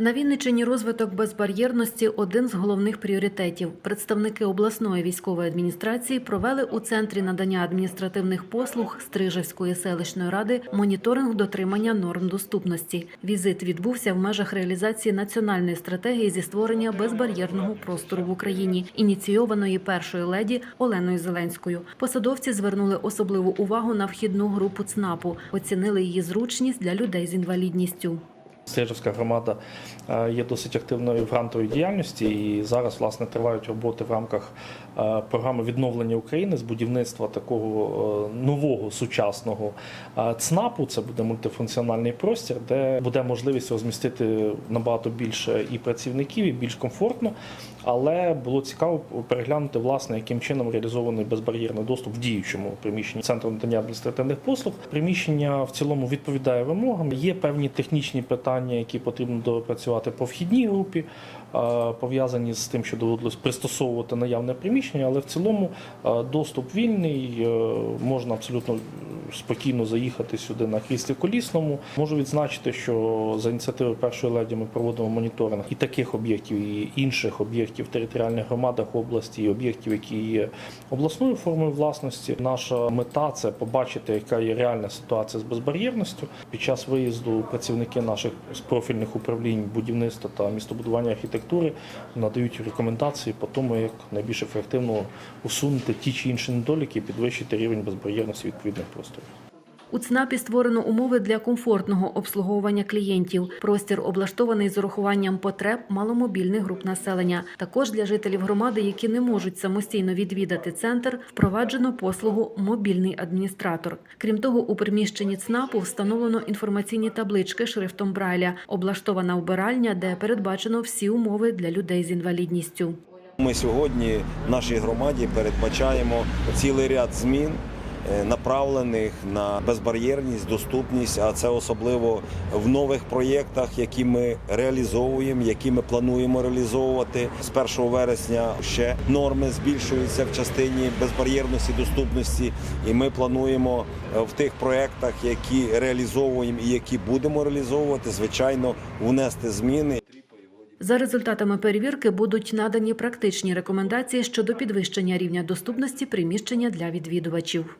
На Вінниччині розвиток безбар'єрності один з головних пріоритетів. Представники обласної військової адміністрації провели у центрі надання адміністративних послуг Стрижевської селищної ради моніторинг дотримання норм доступності. Візит відбувся в межах реалізації національної стратегії зі створення безбар'єрного простору в Україні, ініційованої першою леді Оленою Зеленською. Посадовці звернули особливу увагу на вхідну групу ЦНАПу, оцінили її зручність для людей з інвалідністю. Стежівська громада е, є досить активною в грантовій діяльності, і зараз власне тривають роботи в рамках е, програми відновлення України з будівництва такого е, нового сучасного ЦНАПу. Це буде мультифункціональний простір, де буде можливість розмістити набагато більше і працівників, і більш комфортно. Але було цікаво переглянути, власне, яким чином реалізований безбар'єрний доступ в діючому приміщенні центру надання адміністративних послуг. Приміщення в цілому відповідає вимогам. Є певні технічні питання, які потрібно допрацювати по вхідній групі, пов'язані з тим, що доводилось пристосовувати наявне приміщення, але в цілому доступ вільний, е, можна абсолютно спокійно заїхати сюди на кріслі колісному. Можу відзначити, що за ініціативи першої леді ми проводимо моніторинг і таких об'єктів, і інших об'єктів в територіальних громадах області, і об'єктів, які є обласною формою власності. Наша мета це побачити, яка є реальна ситуація з безбар'єрністю. Під час виїзду працівники наших з профільних управлінь будівництва та містобудування архітектури надають рекомендації по тому, як найбільш ефективно усунути ті чи інші недоліки, і підвищити рівень безбар'єрності відповідних просторів. У ЦНАПі створено умови для комфортного обслуговування клієнтів. Простір облаштований з урахуванням потреб маломобільних груп населення. Також для жителів громади, які не можуть самостійно відвідати центр, впроваджено послугу мобільний адміністратор. Крім того, у приміщенні ЦНАПу встановлено інформаційні таблички шрифтом Брайля, облаштована вбиральня, де передбачено всі умови для людей з інвалідністю. Ми сьогодні в нашій громаді передбачаємо цілий ряд змін. Е, Направлених на безбар'єрність, доступність, а це особливо в нових проєктах, які ми реалізовуємо, які ми плануємо реалізовувати. З 1 вересня ще норми збільшуються в частині безбар'єрності, доступності, і ми плануємо е, в тих проєктах, які реалізовуємо і які будемо реалізовувати, звичайно, внести зміни. За результатами перевірки будуть надані практичні рекомендації щодо підвищення рівня доступності приміщення для відвідувачів.